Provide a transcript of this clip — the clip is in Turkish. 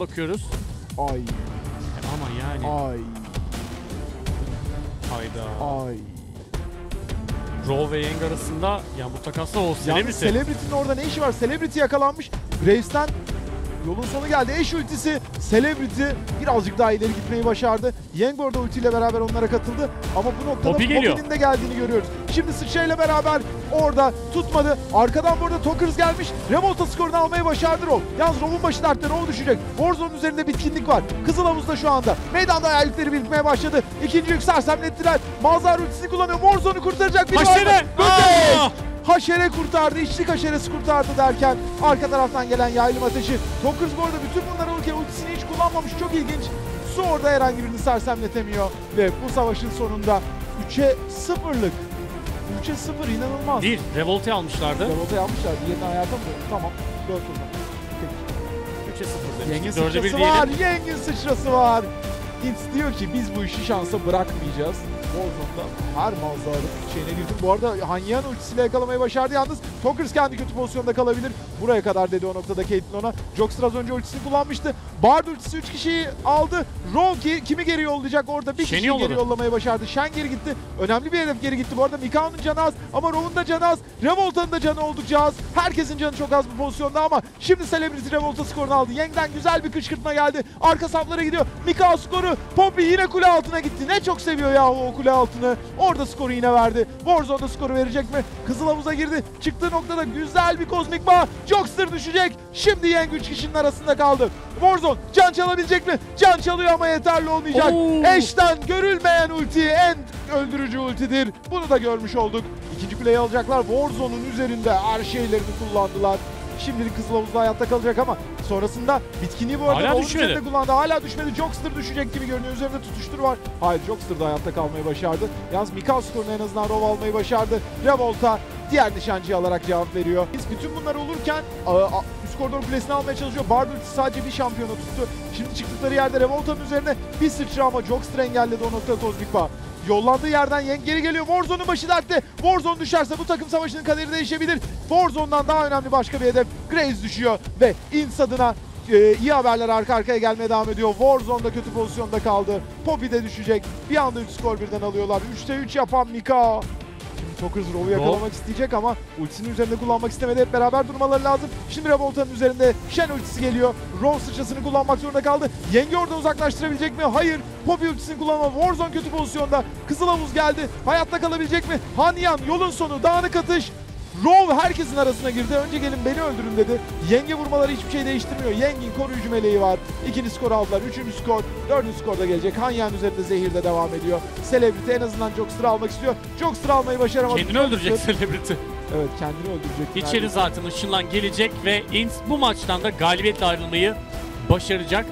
Bakıyoruz. Ay E, Ama yani ay hayda. ay. Raw ve Yang arasında ya bu takasla o Celebrity. Celebrity'nin orada ne işi var? Celebrity yakalanmış. Graves'ten yolun sonu geldi. Eş ultisi Celebrity birazcık daha ileri gitmeyi başardı. Yang orada ultiyle beraber onlara katıldı. Ama bu noktada. Poppy'nin de geldiğini görüyoruz. Şimdi sıçrayla beraber orada tutmadı. Arkadan burada Tokers gelmiş. Revolta skorunu almayı başardı Rov. Yalnız Rov'un başı dertte. Rov düşecek. Warzone'un üzerinde bitkinlik var. Kızıl havuzda şu anda. Meydanda hayaletleri birikmeye başladı. İkinci yük sersemlettiler. Mazhar ultisini kullanıyor. Warzone'u kurtaracak bir Haşere! Aa! Haşere kurtardı, içlik haşeresi kurtardı derken arka taraftan gelen yaylım ateşi. Tokers bu arada bütün bunlar olurken ultisini hiç kullanmamış. Çok ilginç. Su orada herhangi birini sersemletemiyor. Ve bu savaşın sonunda 3'e 0'lık. 3'e 0 inanılmaz. Değil, Revolt'u almışlardı. Revolta yapmışlar. Diğerini hayata mı? Tamam. 4 o zaman. 3'e 0 Yengin demiştik. 4'e 1 sıçrası var. Yengin sıçrası var. Hintz diyor ki biz bu işi şansa bırakmayacağız. Warzone'da her manzaranın şeyine girdim. Bu arada Hanyan ultisiyle yakalamayı başardı yalnız. Tokers kendi kötü pozisyonda kalabilir. Buraya kadar dedi o noktada Caitlyn ona. Joxer az önce ultisini kullanmıştı. Bard ultisi 3 kişiyi aldı. Rogue kimi geri yollayacak orada? Bir kişiyi geri yollamayı başardı. Shen geri gitti. Önemli bir hedef geri gitti. Bu arada Mikao'nun canı az ama Rogue'un da canı az. Revolta'nın da canı oldukça az. Herkesin canı çok az bu pozisyonda ama şimdi Celebrity Revolta skorunu aldı. Yeng'den güzel bir kışkırtma geldi. Arka saflara gidiyor. Mikao skoru. Poppy yine kule altına gitti. Ne çok seviyor yahu o kule altını. Orada skoru yine verdi. Warzone'da skoru verecek mi? Kızıl havuza girdi. Çıktığı noktada güzel bir kozmik bağ. Jockster düşecek. Şimdi Yeng 3 kişinin arasında kaldı. Warzone can çalabilecek mi? Can çalıyor ama yeterli olmayacak. Oo. Eşten görülmeyen ulti en öldürücü ultidir. Bunu da görmüş olduk. İkinci kuleyi alacaklar. Warzone'un üzerinde her şeylerini kullandılar. Şimdilik Kızıl Havuz'da hayatta kalacak ama sonrasında bitkinliği bu arada Hala düşmedi. kullandı. Hala düşmedi. Jockster düşecek gibi görünüyor. Üzerinde tutuştur var. Hayır Jockster da hayatta kalmayı başardı. Yalnız Mikao skorunu en azından Rov almayı başardı. Revolta diğer nişancıyı alarak cevap veriyor. Biz bütün bunlar olurken a- a- üst koridor kulesini almaya çalışıyor. Bard ultisi sadece bir şampiyonu tuttu. Şimdi çıktıkları yerde Revolta'nın üzerine bir sıçra ama Jockster engelledi o noktada Kozmik Bağ. Yollandığı yerden Yeng geri geliyor. Warzone'un başı dertte. Warzone düşerse bu takım savaşının kaderi değişebilir. Warzone'dan daha önemli başka bir hedef. Graves düşüyor ve Inns adına e, iyi haberler arka arkaya gelmeye devam ediyor. Warzone'da kötü pozisyonda kaldı. Poppy de düşecek. Bir anda 3 skor birden alıyorlar. 3'te 3 yapan Mikao. Şimdi Tokers Rov'u yakalamak isteyecek ama ultisinin üzerinde kullanmak istemedi. Hep beraber durmaları lazım. Şimdi Revolta'nın üzerinde Shen ultisi geliyor. Rov sıçrasını kullanmak zorunda kaldı. Yengi orada uzaklaştırabilecek mi? Hayır. Poppy ultisini kullanma. Warzone kötü pozisyonda. Kızıl havuz geldi. Hayatta kalabilecek mi? Hanyan yolun sonu. Dağınık atış. Rov herkesin arasına girdi. Önce gelin beni öldürün dedi. Yenge vurmaları hiçbir şey değiştirmiyor. Yengin koruyucu meleği var. İkinci skor aldılar. Üçüncü skor. Dördüncü skor da gelecek. Hanyan üzerinde zehir de devam ediyor. Celebrity en azından Jockster'ı almak istiyor. Jockster almayı başaramadı. Kendini öldürecek Celebrity. Evet kendini öldürecek. İçeri zaten ışınlan gelecek ve Inns bu maçtan da galibiyetle ayrılmayı başaracak.